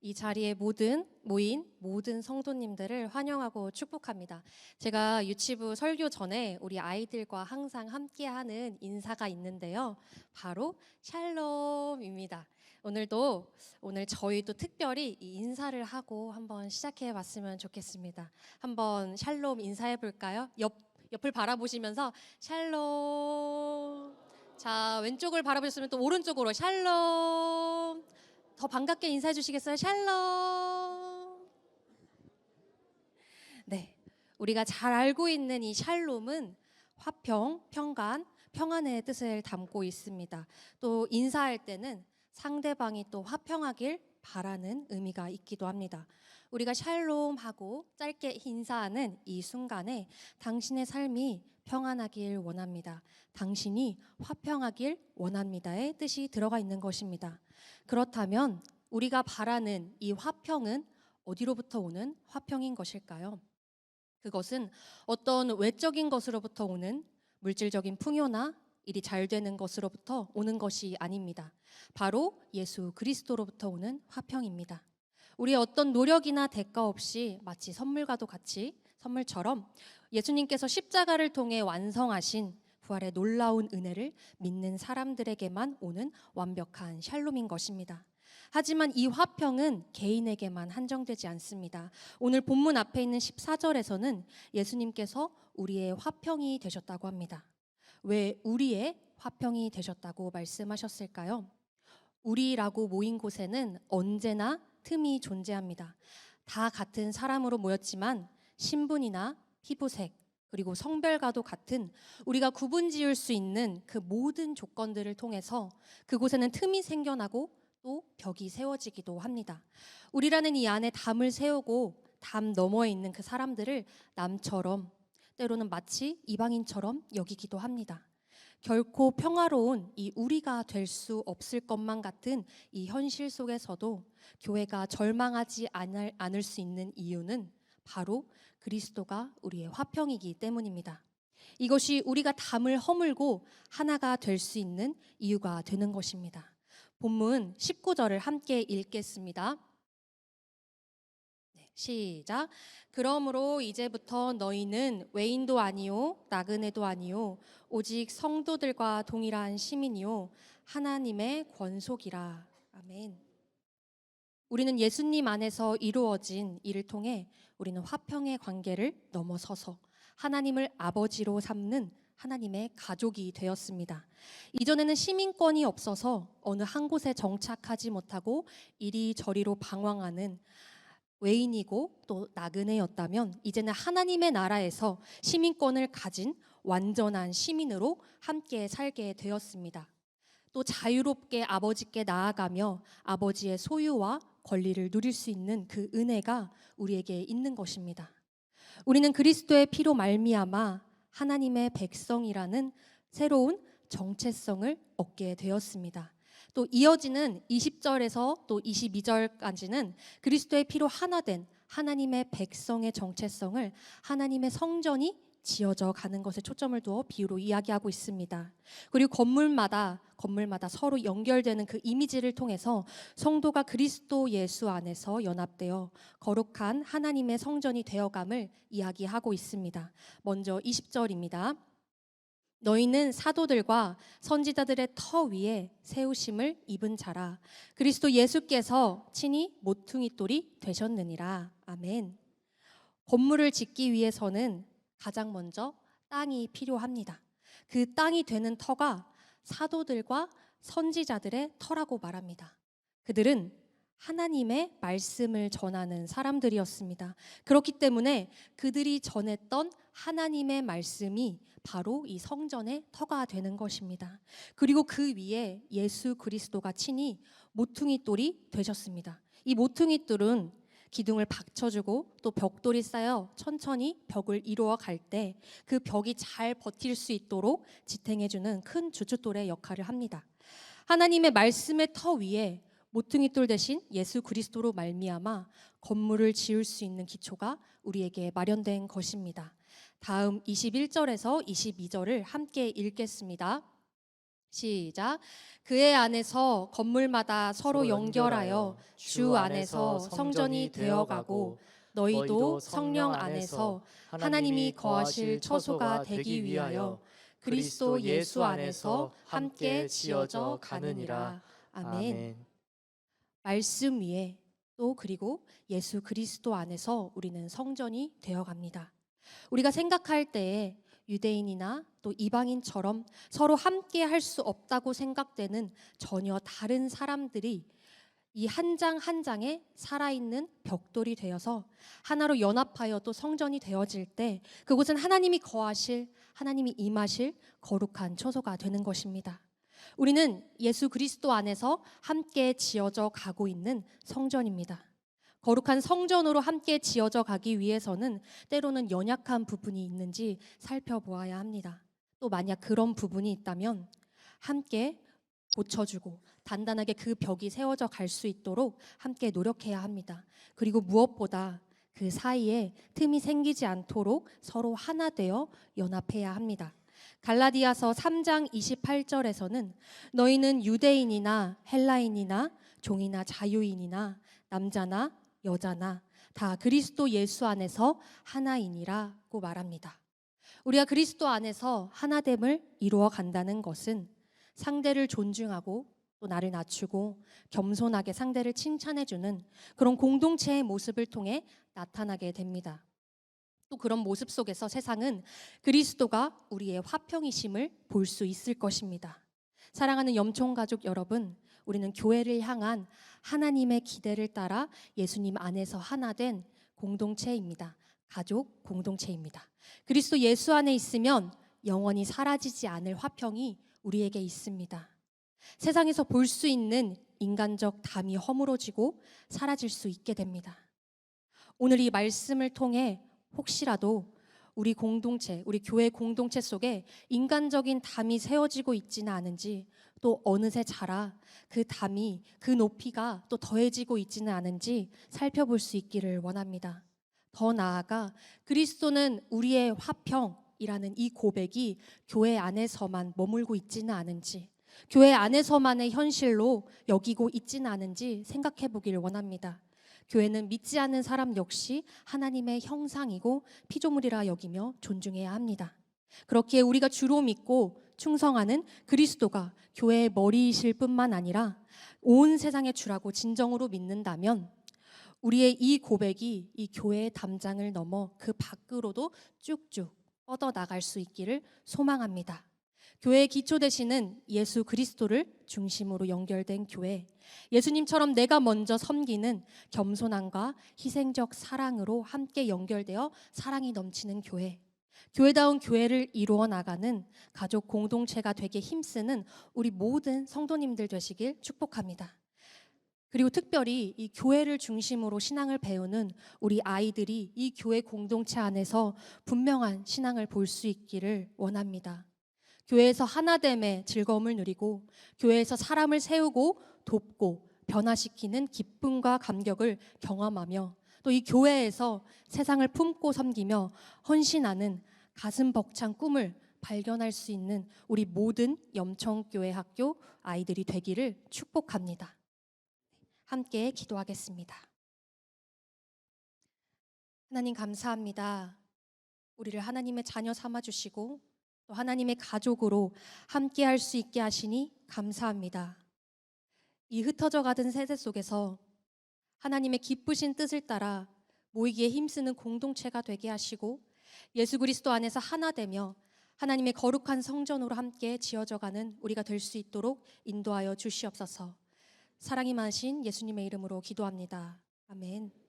이 자리에 모든 모인 모든 성도님들을 환영하고 축복합니다. 제가 유치부 설교 전에 우리 아이들과 항상 함께하는 인사가 있는데요. 바로 샬롬입니다. 오늘도 오늘 저희도 특별히 이 인사를 하고 한번 시작해 봤으면 좋겠습니다. 한번 샬롬 인사해 볼까요? 옆 옆을 바라보시면서 샬롬. 자, 왼쪽을 바라보셨으면 또 오른쪽으로 샬롬. 더 반갑게 인사해 주시겠어요? 샬롬. 네. 우리가 잘 알고 있는 이 샬롬은 화평, 평간, 평안의 뜻을 담고 있습니다. 또 인사할 때는 상대방이 또 화평하길 바라는 의미가 있기도 합니다. 우리가 샬롬하고 짧게 인사하는 이 순간에 당신의 삶이 평안하길 원합니다. 당신이 화평하길 원합니다의 뜻이 들어가 있는 것입니다. 그렇다면 우리가 바라는 이 화평은 어디로부터 오는 화평인 것일까요? 그것은 어떤 외적인 것으로부터 오는 물질적인 풍요나 일이 잘 되는 것으로부터 오는 것이 아닙니다. 바로 예수 그리스도로부터 오는 화평입니다. 우리의 어떤 노력이나 대가 없이 마치 선물과도 같이 선물처럼 예수님께서 십자가를 통해 완성하신 부활의 놀라운 은혜를 믿는 사람들에게만 오는 완벽한 샬롬인 것입니다. 하지만 이 화평은 개인에게만 한정되지 않습니다. 오늘 본문 앞에 있는 14절에서는 예수님께서 우리의 화평이 되셨다고 합니다. 왜 우리의 화평이 되셨다고 말씀하셨을까요? 우리라고 모인 곳에는 언제나 틈이 존재합니다. 다 같은 사람으로 모였지만 신분이나 피부색 그리고 성별과도 같은 우리가 구분 지을 수 있는 그 모든 조건들을 통해서 그곳에는 틈이 생겨나고 또 벽이 세워지기도 합니다. 우리라는 이 안에 담을 세우고 담 너머에 있는 그 사람들을 남처럼 때로는 마치 이방인처럼 여기기도 합니다. 결코 평화로운 이 우리가 될 수 없을 것만 같은 이 현실 속에서도 교회가 절망하지 않을, 수 있는 이유는 바로 그리스도가 우리의 화평이기 때문입니다. 이것이 우리가 담을 허물고 하나가 될 수 있는 이유가 되는 것입니다. 본문 19절을 함께 읽겠습니다. 네, 시작. 그러므로 이제부터 너희는 외인도 아니요 나그네도 아니요 오직 성도들과 동일한 시민이요 하나님의 권속이라. 아멘. 우리는 예수님 안에서 이루어진 일을 통해 우리는 화평의 관계를 넘어서서 하나님을 아버지로 삼는 하나님의 가족이 되었습니다. 이전에는 시민권이 없어서 어느 한 곳에 정착하지 못하고 이리저리로 방황하는 외인이고 또 나그네였다면 이제는 하나님의 나라에서 시민권을 가진 완전한 시민으로 함께 살게 되었습니다. 또 자유롭게 아버지께 나아가며 아버지의 소유와 권리를 누릴 수 있는 그 은혜가 우리에게 있는 것입니다. 우리는 그리스도의 피로 말미암아 하나님의 백성이라는 새로운 정체성을 얻게 되었습니다. 또 이어지는 20절에서 또 22절까지는 그리스도의 피로 하나 된 하나님의 백성의 정체성을 하나님의 성전이 지어져 가는 것에 초점을 두어 비유로 이야기하고 있습니다. 그리고 건물마다 건물마다 서로 연결되는 그 이미지를 통해서 성도가 그리스도 예수 안에서 연합되어 거룩한 하나님의 성전이 되어감을 이야기하고 있습니다. 먼저 20절입니다. 너희는 사도들과 선지자들의 터 위에 세우심을 입은 자라 그리스도 예수께서 친히 모퉁이 돌이 되셨느니라 아멘. 건물을 짓기 위해서는 가장 먼저 땅이 필요합니다. 그 땅이 되는 터가 사도들과 선지자들의 터라고 말합니다. 그들은 하나님의 말씀을 전하는 사람들이었습니다. 그렇기 때문에 그들이 전했던 하나님의 말씀이 바로 이 성전의 터가 되는 것입니다. 그리고 그 위에 예수 그리스도가 친히 모퉁이 돌이 되셨습니다. 이 모퉁이 돌은 기둥을 받쳐주고 또 벽돌이 쌓여 천천히 벽을 이루어 갈 때 그 벽이 잘 버틸 수 있도록 지탱해주는 큰 주춧돌의 역할을 합니다. 하나님의 말씀의 터 위에 모퉁이 돌 대신 예수 그리스도로 말미암아 건물을 지을 수 있는 기초가 우리에게 마련된 것입니다. 다음 21절에서 22절을 함께 읽겠습니다. 시작. 그의 안에서 건물마다 서로 연결하여 주 안에서 성전이 되어가고 너희도 성령 안에서 하나님이 거하실 처소가 되기 위하여 그리스도 예수 안에서 함께 지어져 가느니라. 아멘. 말씀 위에 또 그리고 예수 그리스도 안에서 우리는 성전이 되어 갑니다. 우리가 생각할 때에 유대인이나 또 이방인처럼 서로 함께 할 수 없다고 생각되는 전혀 다른 사람들이 이 한장한 장에 살아있는 벽돌이 되어서 하나로 연합하여 또 성전이 되어질 때 그곳은 하나님이 거하실 하나님이 임하실 거룩한 처소가 되는 것입니다. 우리는 예수 그리스도 안에서 함께 지어져 가고 있는 성전입니다. 거룩한 성전으로 함께 지어져 가기 위해서는 때로는 연약한 부분이 있는지 살펴보아야 합니다. 또 만약 그런 부분이 있다면 함께 고쳐주고 단단하게 그 벽이 세워져 갈 수 있도록 함께 노력해야 합니다. 그리고 무엇보다 그 사이에 틈이 생기지 않도록 서로 하나 되어 연합해야 합니다. 갈라디아서 3장 28절에서는 너희는 유대인이나 헬라인이나 종이나 자유인이나 남자나 여자나 다 그리스도 예수 안에서 하나이니라고 말합니다. 우리가 그리스도 안에서 하나됨을 이루어 간다는 것은 상대를 존중하고 또 나를 낮추고 겸손하게 상대를 칭찬해 주는 그런 공동체의 모습을 통해 나타나게 됩니다. 또 그런 모습 속에서 세상은 그리스도가 우리의 화평이심을 볼 수 있을 것입니다. 사랑하는 염총 가족 여러분, 우리는 교회를 향한 하나님의 기대를 따라 예수님 안에서 하나 된 공동체입니다. 가족 공동체입니다. 그리스도 예수 안에 있으면 영원히 사라지지 않을 화평이 우리에게 있습니다. 세상에서 볼 수 있는 인간적 담이 허물어지고 사라질 수 있게 됩니다. 오늘 이 말씀을 통해 혹시라도 우리 공동체, 우리 교회 공동체 속에 인간적인 담이 세워지고 있지는 않은지 또 어느새 자라 그 담이 그 높이가 또 더해지고 있지는 않은지 살펴볼 수 있기를 원합니다. 더 나아가 그리스도는 우리의 화평이라는 이 고백이 교회 안에서만 머물고 있지는 않은지 교회 안에서만의 현실로 여기고 있지는 않은지 생각해 보기를 원합니다. 교회는 믿지 않는 사람 역시 하나님의 형상이고 피조물이라 여기며 존중해야 합니다. 그렇기에 우리가 주로 믿고 충성하는 그리스도가 교회의 머리이실 뿐만 아니라 온 세상의 주라고 진정으로 믿는다면 우리의 이 고백이 이 교회의 담장을 넘어 그 밖으로도 쭉쭉 뻗어 나갈 수 있기를 소망합니다. 교회의 기초 되시는 예수 그리스도를 중심으로 연결된 교회. 예수님처럼 내가 먼저 섬기는 겸손함과 희생적 사랑으로 함께 연결되어 사랑이 넘치는 교회. 교회다운 교회를 이루어 나가는 가족 공동체가 되게 힘쓰는 우리 모든 성도님들 되시길 축복합니다. 그리고 특별히 이 교회를 중심으로 신앙을 배우는 우리 아이들이 이 교회 공동체 안에서 분명한 신앙을 볼 수 있기를 원합니다. 교회에서 하나됨의 즐거움을 누리고 교회에서 사람을 세우고 돕고 변화시키는 기쁨과 감격을 경험하며 또 이 교회에서 세상을 품고 섬기며 헌신하는 가슴 벅찬 꿈을 발견할 수 있는 우리 모든 염청교회 학교 아이들이 되기를 축복합니다. 함께 기도하겠습니다. 하나님 감사합니다. 우리를 하나님의 자녀 삼아 주시고 또 하나님의 가족으로 함께 할 수 있게 하시니 감사합니다. 이 흩어져 가던 세대 속에서 하나님의 기쁘신 뜻을 따라 모이기에 힘쓰는 공동체가 되게 하시고 예수 그리스도 안에서 하나 되며 하나님의 거룩한 성전으로 함께 지어져 가는 우리가 될 수 있도록 인도하여 주시옵소서. 사랑이 많으신 예수님의 이름으로 기도합니다. 아멘.